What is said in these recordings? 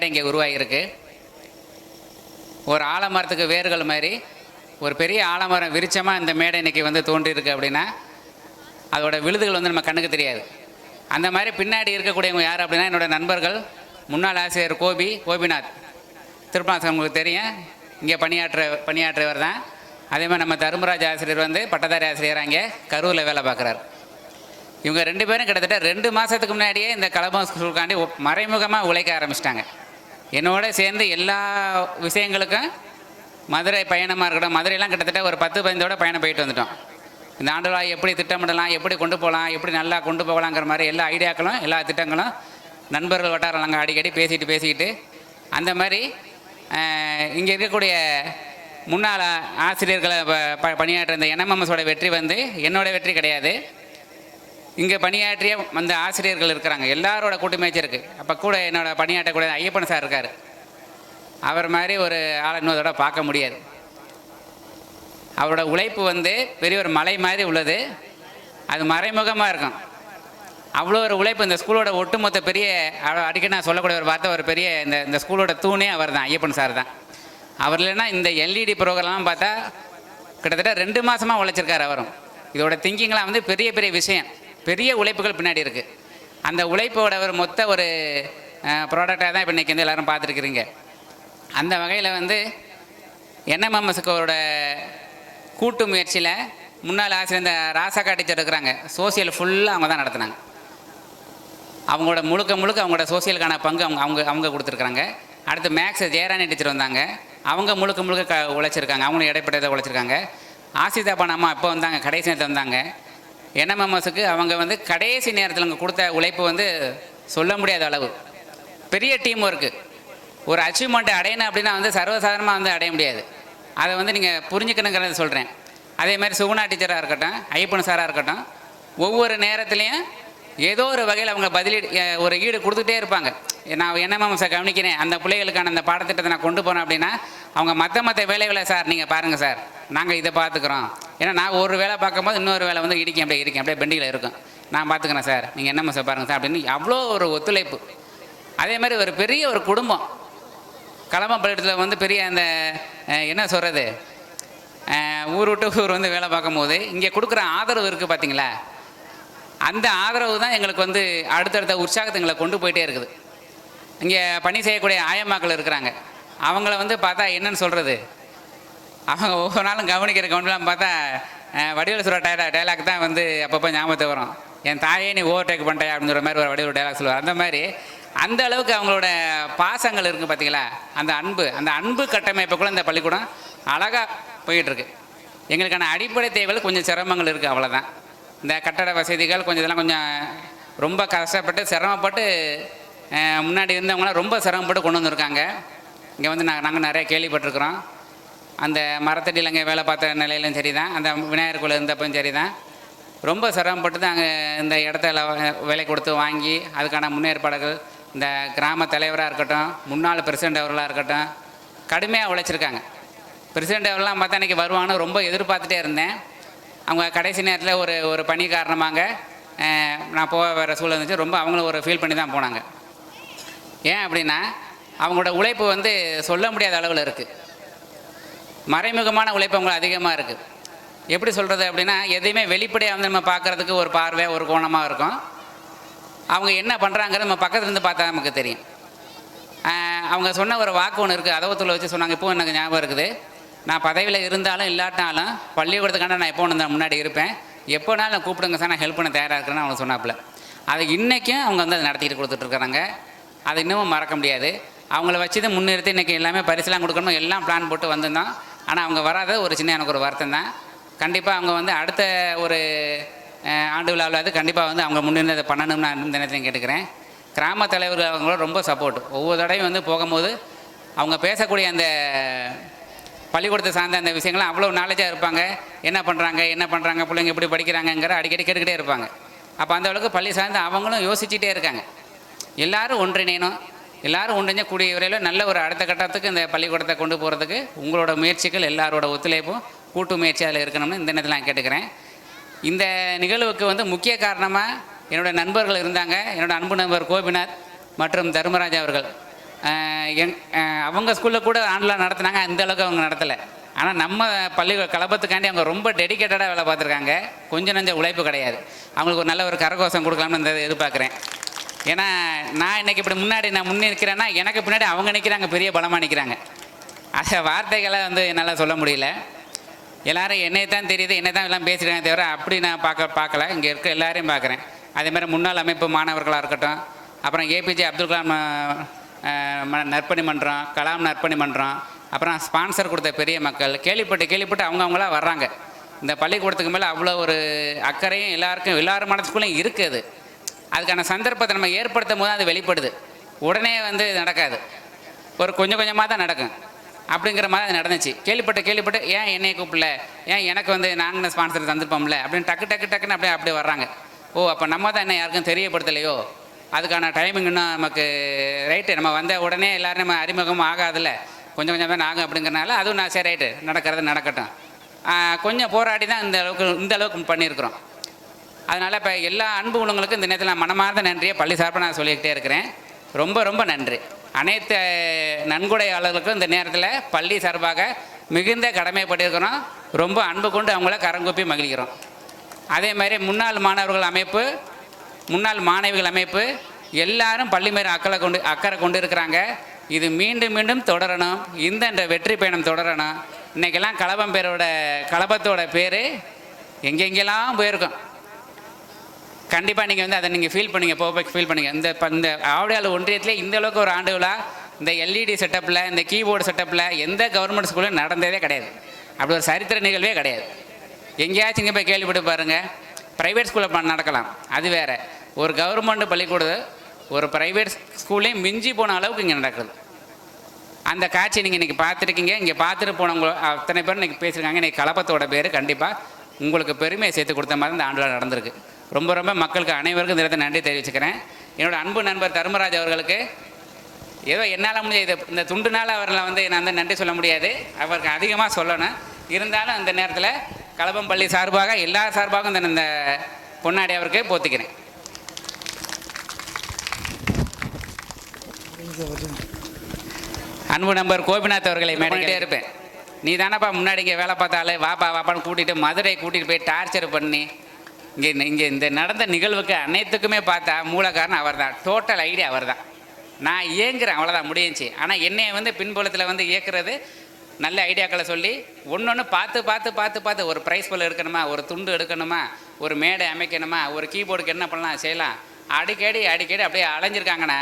மேடை இங்கே உருவாகியிருக்கு. ஒரு ஆலமரத்துக்கு வேர்கள் மாதிரி ஒரு பெரிய ஆலமரம் விரிச்சமாக இந்த மேடை இன்னைக்கு வந்து தோன்றியிருக்கு அப்படின்னா அதோட விழுதுகள் வந்து நம்ம கண்ணுக்கு தெரியாது. அந்த மாதிரி பின்னாடி இருக்கக்கூடியவங்க யார் அப்படின்னா என்னோடய நண்பர்கள் முன்னாள் ஆசிரியர் கோபி கோபிநாத். திருப்பணாசம் உங்களுக்கு தெரியும். இங்கே பணியாற்ற பணியாற்றியவர் தான். அதே மாதிரி நம்ம தருமராஜ் ஆசிரியர் வந்து பட்டதாரி ஆசிரியர் அங்கே கரூரில் வேலை பார்க்குறாரு. இவங்க ரெண்டு பேரும் கிட்டத்தட்ட ரெண்டு மாதத்துக்கு முன்னாடியே இந்த கலபம் ஸ்கூலுக்காண்டி மறைமுகமாக உழைக்க ஆரம்பிச்சிட்டாங்க. என்னோட சேர்ந்து எல்லா விஷயங்களுக்கும் மதுரை பயணமாக இருக்கட்டும் மதுரையெல்லாம் கிட்டத்தட்ட ஒரு பத்து பதினோட பயணம் போயிட்டு வந்துட்டோம். இந்த ஆண்டு எப்படி திட்டமிடலாம் எப்படி கொண்டு போகலாம் எப்படி நல்லா கொண்டு போகலாங்கிற மாதிரி எல்லா ஐடியாக்களும் எல்லா திட்டங்களும் நண்பர்கள் வட்டாரம் நாங்கள் அடிக்கடி பேசிட்டு பேசிக்கிட்டு அந்த மாதிரி இங்கே இருக்கக்கூடிய முன்னாள் ஆசிரியர்களை ப- ப- பணியாற்ற இந்த என்எம்எம்எஸோட வெற்றி வந்து என்னோட வெற்றி கிடையாது. இங்கே பணியாற்றிய அந்த ஆசிரியர்கள் இருக்கிறாங்க. எல்லாரோட கூட்டமைச்சு இருக்குது அப்போ கூட என்னோட பணியாற்றக்கூடிய ஐயப்பன் சார் இருக்கார். அவர் மாதிரி ஒரு ஆளை இன்னொரு பார்க்க முடியாது. அவரோட உழைப்பு வந்து பெரிய ஒரு மலை மாதிரி உள்ளது. அது மறைமுகமாக இருக்கும். அவ்வளோ ஒரு உழைப்பு இந்த ஸ்கூலோட ஒட்டுமொத்த பெரிய அடிக்கடி நான் சொல்லக்கூடிய ஒரு வார்த்தை ஒரு பெரிய இந்த இந்த ஸ்கூலோட தூணே அவர் தான் ஐயப்பன் சார் தான். அவர் இல்லைன்னா இந்த எல்இடி ப்ரோக்ராம்லாம் பார்த்தா கிட்டத்தட்ட ரெண்டு மாதமாக உழைச்சிருக்காரு அவரும். இதோட திங்கிங்லாம் வந்து பெரிய பெரிய விஷயம். பெரிய உழைப்புகள் பின்னாடி இருக்குது அந்த உழைப்போட ஒரு மொத்த ஒரு ப்ராடக்டாக தான் இப்போ இன்றைக்கி வந்து எல்லோரும் பார்த்துருக்குறீங்க. அந்த வகையில் வந்து என்எம்எம்எஸ்கோட கூட்டு முயற்சியில் முன்னாள் ஆசிரியர் இந்த ராசாக்கா டீச்சர் இருக்கிறாங்க. சோசியல் ஃபுல்லாக அவங்க தான் நடத்துனாங்க. அவங்களோட முழுக்க முழுக்க அவங்களோட சோசியலுக்கான பங்கு அவங்க அவங்க அவங்க கொடுத்துருக்குறாங்க. அடுத்து மேக்ஸ் ஜெயராணி டீச்சர் வந்தாங்க. அவங்க முழுக்க முழுக்க க உழைச்சிருக்காங்க. அவங்களும் இடைப்பட்டதை உழைச்சிருக்காங்க. ஆசிதா அம்மா இப்போ வந்தாங்க. கடைசி நேரத்தில் வந்தாங்க. என்எம்எம்எஸுக்கு அவங்க வந்து கடைசி நேரத்தில் அவங்க கொடுத்த உழைப்பு வந்து சொல்ல முடியாத அளவு. பெரிய டீம் ஒர்க்கு ஒரு அச்சீவ்மெண்ட்டை அடையணும் அப்படின்னா வந்து சர்வசாதாரணமாக வந்து அடைய முடியாது. அதை வந்து நீங்கள் புரிஞ்சுக்கணுங்கிறத சொல்கிறேன் அதே மாதிரி சுகுணா டீச்சராக இருக்கட்டும் ஐயப்பன் சாராக இருக்கட்டும் ஒவ்வொரு நேரத்துலையும் ஏதோ ஒரு வகையில் அவங்க பதிலீடு ஒரு ஈடு கொடுத்துட்டே இருப்பாங்க. நான் என்ன சார் கவனிக்கிறேன்? அந்த பிள்ளைகளுக்கான அந்த பாடத்திட்டத்தை நான் கொண்டு போனேன் அப்படின்னா அவங்க மற்ற மற்ற வேலைகளை சார் நீங்கள் பாருங்கள் சார் நாங்கள் இதை பார்த்துக்குறோம். ஏன்னா நான் ஒரு வேலை பார்க்கும்போது இன்னொரு வேலை வந்து இடிக்கும் அப்படியே இருக்கேன் அப்படியே பெண்டிங்கில் இருக்கும். நான் பார்த்துக்கிறேன் சார். நீங்கள் என்ன சார் பாருங்கள் சார் அப்படின்னு அவ்வளோ ஒரு ஒத்துழைப்பு. அதே மாதிரி ஒரு பெரிய ஒரு குடும்பம். களம்பப்பள்ளத்தில் வந்து பெரிய அந்த என்ன சொல்கிறது ஊர் விட்டு ஊர் வந்து வேலை பார்க்கும்போது இங்கே கொடுக்குற ஆதரவு இருக்குது பார்த்தீங்களா அந்த ஆதரவு தான் எங்களுக்கு வந்து அடுத்தடுத்த உற்சாகத்தை எங்களை கொண்டு போயிட்டே இருக்குது. இங்கே பணி செய்யக்கூடிய ஆயம்மாக்கள் இருக்கிறாங்க. அவங்கள வந்து பார்த்தா என்னன்னு சொல்கிறது அவங்க ஒவ்வொரு நாளும் கவனிக்கிற கவனிக்கலாம் பார்த்தா அஹ், சொல்கிற டயலா டைலாக் தான் வந்து அப்பப்போ ஞாபகத்துக்கு வரும். என் தாயே நீ ஓவர் டேக் பண்ணிட்டா அப்படிங்கிற மாதிரி ஒரு வடிவேலு டைலாக் சொல்லுவார். அந்த மாதிரி அந்த அளவுக்கு அவங்களோட பாசங்கள் இருக்குது பார்த்தீங்களா? அந்த அன்பு அந்த அன்பு கட்டமைப்புக்குள்ளே இந்த பள்ளிக்கூடம் அழகாக போயிட்டுருக்கு. எங்களுக்கான அடிப்படை தேவைகள் கொஞ்சம் சிரமங்கள் இருக்குது அவ்வளோதான் இந்த கட்டட வசதிகள் கொஞ்சம் இதெல்லாம் கொஞ்சம் ரொம்ப கஷ்டப்பட்டு சிரமப்பட்டு முன்னாடி இருந்தவங்களாம் ரொம்ப சிரமப்பட்டு கொண்டு வந்திருக்காங்க. இங்கே வந்து நாங்கள் நாங்கள் நிறைய கேள்விப்பட்டிருக்கிறோம். அந்த மரத்தடியில் அங்கே வேலை பார்த்த நிலையிலும் சரி தான் அந்த விநாயகர் கோயில் இருந்தப்பவும் சரி தான் ரொம்ப சிரமப்பட்டு தான் அங்கே இந்த இடத்துல விலை கொடுத்து வாங்கி அதுக்கான முன்னேற்பாடுகள் இந்த கிராம தலைவராக இருக்கட்டும் முன்னாள் பிரசிடென்ட் அவர்களாக இருக்கட்டும் கடுமையாக உழைச்சிருக்காங்க. பிரசிடென்ட் அவர்லாம் பார்த்தா அன்றைக்கி வருவாங்கன்னு ரொம்ப எதிர்பார்த்துட்டே இருந்தேன். அவங்க கடைசி நேரத்தில் ஒரு ஒரு பணி காரணமாக நான் போக வர சூழல் இருந்துச்சு. ரொம்ப அவங்களும் ஒரு ஃபீல் பண்ணி தான் போனாங்க. ஏன் அப்படின்னா அவங்களோட உழைப்பு வந்து சொல்ல முடியாத அளவில் இருக்குது மறைமுகமான உழைப்பு உங்களுக்கு அதிகமாக இருக்குது எப்படி சொல்கிறது அப்படின்னா எதையுமே வெளிப்படையாக வந்து நம்ம பார்க்குறதுக்கு ஒரு பார்வை ஒரு கோணமாக இருக்கும். அவங்க என்ன பண்ணுறாங்கிறது நம்ம பக்கத்துலேருந்து பார்த்தா நமக்கு தெரியும். அவங்க சொன்ன ஒரு வாக்கு ஒன்று இருக்குது அதவத்தில் வச்சு சொன்னாங்க. இப்போ எனக்கு ஞாபகம் இருக்குது. நான் பதவியில் இருந்தாலும் இல்லாட்டாலும் பள்ளிக்கூடத்துக்காண்ட நான் எப்போ ஒன்று முன்னாடி இருப்பேன். எப்போனாலும் நான் கூப்பிடுங்க சார் நான் ஹெல்ப் பண்ண தயாராக இருக்கிறேன்னு அவங்க சொன்னாப்புல. அது இன்றைக்கும் அவங்க வந்து அதை நடத்திட்டு கொடுத்துட்ருக்குறாங்க அது இன்னமும் மறக்க முடியாது. அவங்கள வச்சு தான் முன்னிறுத்தி இன்றைக்கி எல்லாமே பரிசுலாம் கொடுக்கணும் எல்லாம் பிளான் போட்டு வந்திருந்தோம் ஆனால் அவங்க வராத ஒரு சின்ன எனக்கு ஒரு வருத்தம் தான் கண்டிப்பாக அவங்க வந்து அடுத்த ஒரு ஆண்டு விழாவில் கண்டிப்பாக வந்து அவங்க முன்னிருந்து அதை பண்ணணும்னு நான் இந்த நேரத்தையும் கேட்டுக்கிறேன். கிராம தலைவர்கள் அவங்களும் ரொம்ப சப்போர்ட் ஒவ்வொரு தடவையும் வந்து போகும்போது அவங்க பேசக்கூடிய அந்த பள்ளிக்கூடத்தை சார்ந்த அந்த விஷயங்கள்லாம் அவ்வளோ நாலேஜாக இருப்பாங்க. என்ன பண்ணுறாங்க என்ன பண்ணுறாங்க பிள்ளைங்க எப்படி படிக்கிறாங்கங்கிற அடிக்கடி கேட்டுக்கிட்டே இருப்பாங்க. அப்போ அந்த அளவுக்கு பள்ளி சார்ந்து அவங்களும் யோசிச்சுட்டே இருக்காங்க. எல்லாரும் ஒன்றிணையணும். எல்லாரும் ஒன்றிஞ்ச கூடிய விரைவில் நல்ல ஒரு அடுத்த கட்டத்துக்கு இந்த பள்ளிக்கூடத்தை கொண்டு போகிறதுக்கு உங்களோட முயற்சிகள் எல்லாரோட ஒத்துழைப்பும் கூட்டு முயற்சி அதில் இருக்கணும்னு இந்த நேரத்தில் நான் கேட்டுக்கிறேன். இந்த நிகழ்வுக்கு வந்து முக்கிய காரணமாக என்னோட நண்பர்கள் இருந்தாங்க. என்னோடய அன்பு நண்பர் கோபிநாத் மற்றும் தர்மராஜ் அவர்கள். எங் அவங்க ஸ்கூலில் கூட ஆண்டில் நடத்துனாங்க. அந்த அளவுக்கு அவங்க நடத்தலை. ஆனால் நம்ம பள்ளி கலபத்துக்காண்டி அவங்க ரொம்ப டெடிக்கேட்டடாக வேலை பார்த்துருக்காங்க. கொஞ்சம் நஞ்ச உழைப்பு கிடையாது. அவங்களுக்கு ஒரு நல்ல ஒரு கரகோஷம் கொடுக்கலாம்னு இந்த எதிர்பார்க்குறேன். ஏன்னா நான் இன்னைக்கு இப்படி முன்னாடி நான் முன்னே நிற்கிறேன்னா எனக்கு பின்னாடி அவங்க நிற்கிறாங்க பெரிய பலமாக நிற்கிறாங்க அந்த வார்த்தைகளை வந்து என்னால் சொல்ல முடியல. எல்லாரும் என்னை தான் தெரியுது என்னை தான் எல்லாம் பேசுகிறாங்க தவிர அப்படி நான் பார்க்க பார்க்கல. இங்கே இருக்க எல்லாரையும் பார்க்குறேன். அதேமாதிரி முன்னாள் அமைப்பு மாணவர்களாக இருக்கட்டும் அப்புறம் ஏபிஜே அப்துல் கலாம் ம- நற்பணி மன்றம் கலாம் நற்பணி மன்றம் அப்புறம் ஸ்பான்சர் கொடுத்த பெரிய மக்கள் கேள்விப்பட்டு கேள்விப்பட்டு அவங்கவுங்களா வர்றாங்க. இந்த பள்ளிக்கூடத்துக்கு மேலே அவ்வளோ ஒரு அக்கறையும் எல்லாருக்கும் எல்லார் மனசுக்குள்ளேயும் இருக்குது அதுக்கான சந்தர்ப்பத்தை நம்ம ஏற்படுத்தும் போது அது வெளிப்படுது. உடனே வந்து இது நடக்காது. ஒரு கொஞ்சம் கொஞ்சமாக தான் நடக்கும். அப்படிங்கிற மாதிரி அது நடந்துச்சு. கேள்விப்பட்டு கேள்விப்பட்டு ஏன் என்னையை கூப்பிடல? ஏன் எனக்கு வந்து நாங்கள் ஸ்பான்சர் தந்திருப்போம்ல? அப்படின்னு டக்கு டக்கு டக்குன்னு அப்படியே அப்படியே வர்றாங்க. ஓ அப்போ நம்ம தான் என்ன யாருக்கும் தெரியப்படுத்தலையோ? அதுக்கான டைமிங் இன்னும் நமக்கு ரைட்டு நம்ம வந்த உடனே எல்லோரும் நம்ம அறிமுகம் ஆகாதுல்ல. கொஞ்சம் கொஞ்சம் தான் ஆகும் அப்படிங்கிறனால அதுவும் நான் சரி ரைட்டு நடக்கிறது நடக்கட்டும். கொஞ்சம் போராடி தான் இந்த அளவுக்கு இந்த அளவுக்கு பண்ணியிருக்கிறோம். அதனால் இப்போ எல்லா அன்பு உள்ளவங்களுக்கும் இந்த நேரத்தில் நான் மனமார்ந்த நன்றியை பள்ளி சார்பாக நான் சொல்லிக்கிட்டே இருக்கிறேன். ரொம்ப ரொம்ப நன்றி. அனைத்து நன்கொடையாளர்களுக்கும் இந்த நேரத்தில் பள்ளி சார்பாக மிகுந்த கடமைப்பட்டிருக்கிறோம் ரொம்ப அன்பு கொண்டு அவங்கள கரங்குப்பி மகிழ்கிறோம். அதே மாதிரி முன்னாள் மாணவர்கள் அமைப்பு முன்னாள் மாணவிகள் அமைப்பு எல்லாரும் பள்ளி மேல் அக்கறை கொண்டு அக்கறை கொண்டு இருக்கிறாங்க இது மீண்டும் மீண்டும் தொடரணும். இந்த என்ற வெற்றி பயணம் தொடரணும். இன்றைக்கெல்லாம் கலபம் பேரோட கலபத்தோட பேர் எங்கெங்கெல்லாம் போயிருக்கோம். கண்டிப்பாக நீங்கள் வந்து அதை நீங்கள் ஃபீல் பண்ணுங்க போக ஃபீல் பண்ணுங்க. இந்த இப்போ இந்த ஆவடியால் ஒன்றியத்திலே இந்த அளவுக்கு ஒரு ஆண்டு விழா இந்த எல்இடி செட்டப்பில் இந்த கீபோர்டு செட்டப்பில் எந்த கவர்மெண்ட் ஸ்கூலும் நடந்ததே கிடையாது. அப்படி ஒரு சரித்திர நிகழ்வே கிடையாது. எங்கேயாச்சும் இங்கே போய் கேள்விப்பட்டு பாருங்கள் ப்ரைவேட் ஸ்கூலில் நடக்கலாம். அது வேறு. ஒரு கவர்மெண்ட் பள்ளிக்கூடம் ஒரு ப்ரைவேட் ஸ்கூல்லையும் மிஞ்சி போன அளவுக்கு இங்கே நடக்குது. அந்த காட்சி நீங்கள் இன்றைக்கி பார்த்துருக்கீங்க. இங்கே பார்த்துட்டு போனவங்க அத்தனை பேர் இன்றைக்கி பேசியிருக்காங்க. இன்றைக்கி கலப்பத்தோட பேர் கண்டிப்பாக உங்களுக்கு பெருமையை சேர்த்து கொடுத்த மாதிரி இந்த ஆண்டில் நடந்திருக்கு. ரொம்ப ரொம்ப மக்களுக்கு அனைவருக்கும் இந்த இடத்துல நன்றி தெரிவிச்சுக்கிறேன். என்னோட அன்பு நண்பர் தர்மராஜ் அவர்களுக்கு ஏதோ என்னால் முடிஞ்ச இது இந்த துண்டுனால அவர்களை வந்து நான் வந்து நன்றி சொல்ல முடியாது. அவருக்கு அதிகமாக சொல்லணும். இருந்தாலும் அந்த நேரத்தில் கலபம் பள்ளி சார்பாக எல்லா சார்பாகவும் இந்த இந்த பொன்னாடி அவருக்கு போத்திக்கிறேன். அன்பு நம்பர் கோபிநாத் அவர்களை மேடைக்கிட்டே இருப்பேன். நீ தானப்பா முன்னாடி இங்கே வேலை பார்த்தாலே வாப்பா வாப்பான்னு கூட்டிகிட்டு மதுரை கூட்டிகிட்டு போய் டார்ச்சர் பண்ணி இங்கே இங்கே இந்த நடந்த நிகழ்வுக்கு அனைத்துக்குமே பார்த்தா மூல காரணம் அவர் தான் டோட்டல் ஐடியா அவர் தான் நான் இயங்குறேன் அவ்வளோதான் முடிஞ்சிச்சு. ஆனால் என்னைய வந்து பின்புலத்தில் வந்து இயக்குறது நல்ல ஐடியாக்களை சொல்லி ஒன்று ஒன்று பார்த்து பார்த்து பார்த்து பார்த்து ஒரு ப்ரைஸ் போல் எடுக்கணுமா ஒரு துண்டு எடுக்கணுமா ஒரு மேடை அமைக்கணுமா ஒரு கீபோர்டுக்கு என்ன பண்ணலாம் செய்யலாம். அடிக்கடி அடிக்கடி அப்படியே அலைஞ்சிருக்காங்கன்னா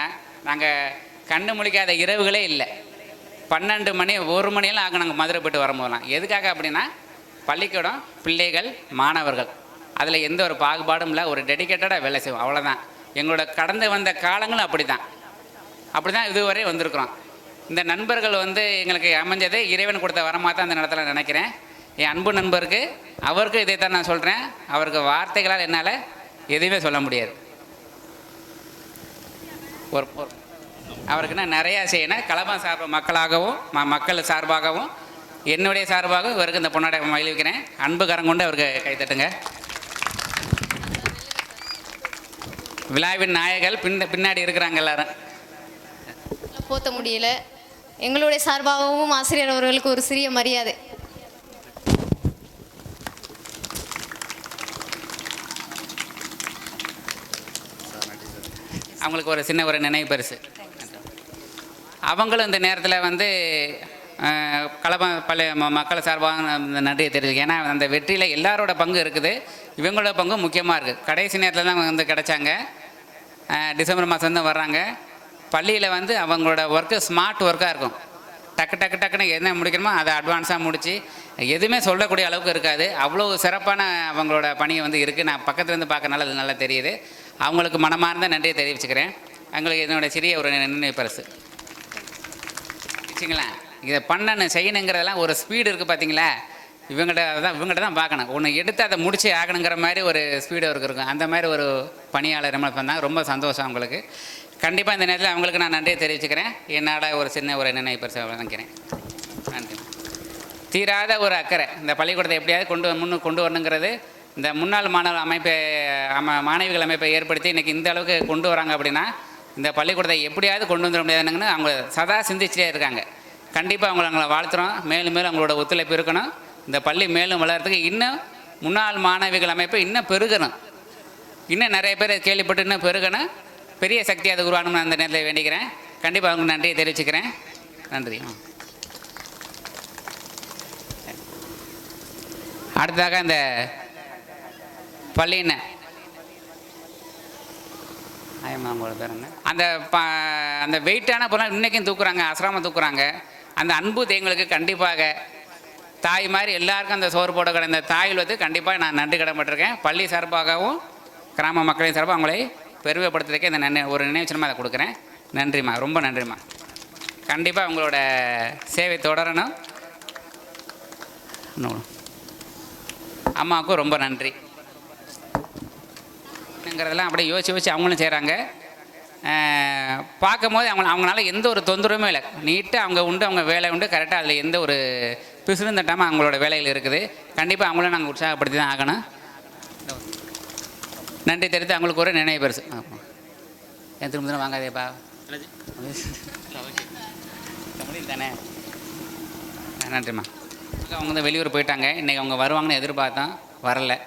நாங்கள் கண்ணு முழிக்காத இரவுகளே இல்லை. பன்னெண்டு மணி ஒரு மணியெல்லாம் ஆகும் நாங்கள் மதுரை போயிட்டு வரும்போதெல்லாம். எதுக்காக அப்படின்னா பள்ளிக்கூடம் பிள்ளைகள் மாணவர்கள். அதில் எந்த ஒரு பாகுபாடும் இல்லை ஒரு டெடிக்கேட்டடாக வேலை செய்வோம். அவ்வளோதான் எங்களோட கடந்து வந்த காலங்களும் அப்படி தான் அப்படி தான் இதுவரை வந்திருக்கிறோம். இந்த நண்பர்கள் வந்து எங்களுக்கு அமைஞ்சது இறைவன் கொடுத்த வரமாக தான் அந்த நேரத்தில் நினைக்கிறேன். என் அன்பு நண்பருக்கு அவருக்கும் இதை தான் நான் சொல்கிறேன் அவருக்கு வார்த்தைகளால் என்னால் எதுவுமே சொல்ல முடியாது. ஒரு ஒரு அவருக்கு நான் நிறையா செய்யணும் கலபம் சார்பு மக்களாகவும் ம மக்கள் சார்பாகவும் என்னுடைய சார்பாகவும் இவருக்கு இந்த பொன்னாடை மகிழ்விக்கிறேன். அன்பு கரம் கொண்டு அவருக்கு கைத்தட்டுங்க விழாவின் நாயகர்கள் பின் பின்னாடி இருக்கிறாங்க எல்லாரும். போத்த முடியல. எங்களுடைய சார்பாகவும் ஆசிரியர் அவர்களுக்கு ஒரு சிறிய மரியாதை. அவங்களுக்கு ஒரு சின்ன ஒரு நினைவு பரிசு. அவங்களும் இந்த நேரத்தில் வந்து கலப ம- மக்கள் சார்பாக நன்றியை தெரிவிக்க ஏன்னா அந்த வெற்றியில் எல்லாரோட பங்கு இருக்குது. இவங்களோட பங்கு முக்கியமாக இருக்குது கடைசி நேரத்தில் தான் வந்து கிடைச்சாங்க. டிசம்பர் மாதம் தான் வர்றாங்க. பள்ளியில் வந்து அவங்களோட ஒர்க்கு ஸ்மார்ட் ஒர்க்காக இருக்கும். டக்கு டக்கு டக்குன்னு என்ன முடிக்கணுமோ அதை அட்வான்ஸாக முடித்து எதுவுமே சொல்லக்கூடிய அளவுக்கு இருக்காது. அவ்வளோ சிறப்பான அவங்களோட பணியை வந்து இருக்குது நான் பக்கத்துலேருந்து பார்க்கறனால அது நல்லா தெரியுது. அவங்களுக்கு மனமார்ந்த நன்றியை தெரிவிச்சுக்கிறேன். அவங்களுக்கு என்னோட சிறிய ஒரு நினைவு பரிசு. வச்சுங்களேன். இதை பண்ணணும் செய்யணுங்கிறதெல்லாம் ஒரு ஸ்பீடு இருக்குது பார்த்தீங்களா இவங்கள்ட்ட தான் இவங்கள்ட்ட தான் பார்க்கணும். ஒன்று எடுத்து அதை முடிச்சு ஆகணுங்கிற மாதிரி ஒரு ஸ்பீடு அவருக்கு இருக்கும். அந்த மாதிரி ஒரு பணியாளர் நம்மளை பண்ணால் ரொம்ப சந்தோஷம் அவங்களுக்கு. கண்டிப்பாக இந்த நேரத்தில் அவங்களுக்கு நான் நன்றியை தெரிவிச்சுக்கிறேன். என்னோட ஒரு சின்ன ஒரு நினைவு பரிசு நினைக்கிறேன் நன்றி. தீராத ஒரு அக்கறை. இந்த பள்ளிக்கூடத்தை எப்படியாவது கொண்டு முன்னு கொண்டு வரணுங்கிறது இந்த முன்னாள் மாணவர் அமைப்பை அம மாணவிகள் அமைப்பை ஏற்படுத்தி இன்றைக்கி இந்த அளவுக்கு கொண்டு வராங்க அப்படின்னா இந்த பள்ளிக்கூடத்தை எப்படியாவது கொண்டு வந்துட முடியாதுன்னு அவங்க சதா சிந்திச்சிட்டே இருக்காங்க. கண்டிப்பாக அவங்கள அவங்கள வாழ்த்துறோம். மேலும் மேலும் அவங்களோட ஒத்துழைப்பு இருக்கணும். இந்த பள்ளி மேலும் வளர்கிறதுக்கு இன்னும் முன்னாள் மாணவிகள் அமைப்பு இன்னும் பெருகணும். இன்னும் நிறைய பேர் கேள்விப்பட்டு இன்னும் பெருகணும். பெரிய சக்தி அது உருவாகணும்னு அந்த நேரத்தில் வேண்டிக்கிறேன். கண்டிப்பாக உங்களுக்கு நன்றியை தெரிவிச்சுக்கிறேன். நன்றி. ஆ. அடுத்ததாக இந்த பள்ளின்னு ஆயம்மா பேருங்க என்ன? அந்த ப அந்த வெயிட்டான பொருள் இன்றைக்கும் தூக்குறாங்க அசராமல் தூக்குறாங்க. அந்த அன்பு எங்களுக்கு கண்டிப்பாக தாய் மாதிரி எல்லாருக்கும் அந்த சோறு போட கிடந்த தாயில் வந்து கண்டிப்பாக நான் நன்றி கடன்பட்டிருக்கேன் பள்ளி சார்பாகவும் கிராம மக்களின் சார்பாக அவங்களை பெருமைப்படுத்துறதுக்கே இந்த நன் ஒரு நினைவு அதை கொடுக்குறேன். நன்றிம்மா ரொம்ப நன்றிம்மா. கண்டிப்பாக உங்களோட சேவை தொடரணும். அம்மாவுக்கும் ரொம்ப நன்றி. ங்கிறதெல்லாம் அப்படியே யோசிச்சு யோசிச்சு அவங்களும் செய்கிறாங்க பார்க்கும்போது அவங்க அவங்களால எந்த ஒரு தொந்தரவுமே இல்லை. நீட்டாக அவங்க உண்டு அவங்க வேலை உண்டு கரெக்டாக அதில் எந்த ஒரு பிசுறும் தட்டாமல் அவங்களோட வேலைகள் இருக்குது. கண்டிப்பாக அவங்களும் நாங்கள் உற்சாகப்படுத்தி தான் ஆகணும். நன்றி தெரிவித்து அவங்களுக்கு ஒரு நினைவு பெருசு. என் திரும்ப வாங்காதேப்பா? தானே? நன்றிம்மா. அவங்க வந்து வெளியூர் போயிட்டாங்க. இன்றைக்கி அவங்க வருவாங்கன்னு எதிர்பார்த்தோம். வரல.